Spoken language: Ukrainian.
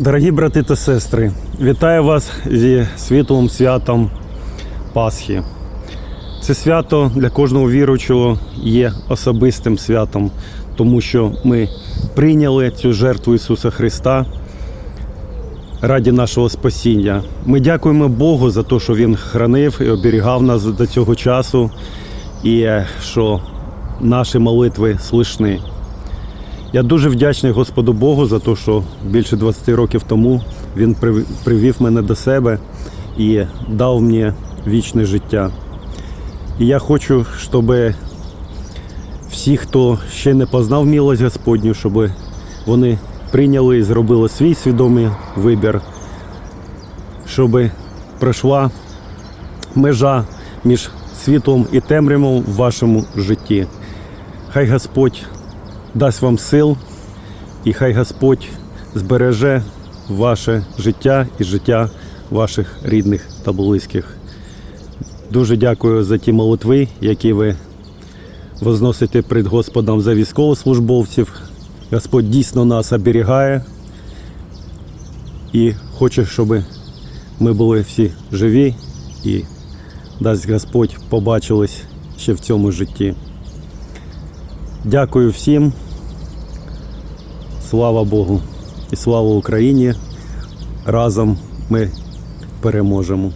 Дорогі брати та сестри, вітаю вас зі світлим святом Пасхи. Це свято для кожного віруючого є особистим святом, тому що ми прийняли цю жертву Ісуса Христа раді нашого спасіння. Ми дякуємо Богу за те, що Він хранив і оберігав нас до цього часу, і що наші молитви слышні. Я дуже вдячний Господу Богу за те, що більше 20 років тому Він привів мене до себе і дав мені вічне життя. І я хочу, щоб всі, хто ще не познав милость Господню, щоб вони прийняли і зробили свій свідомий вибір, щоб пройшла межа між світлом і темрявом в вашому житті. Хай Господь дасть вам сил, і хай Господь збереже ваше життя і життя ваших рідних та близьких. Дуже дякую за ті молитви, які ви возносите перед Господом за військовослужбовців. Господь дійсно нас оберігає і хоче, щоб ми були всі живі і дасть Господь побачились ще в цьому житті. Дякую всім. Слава Богу і слава Україні. Разом ми переможемо.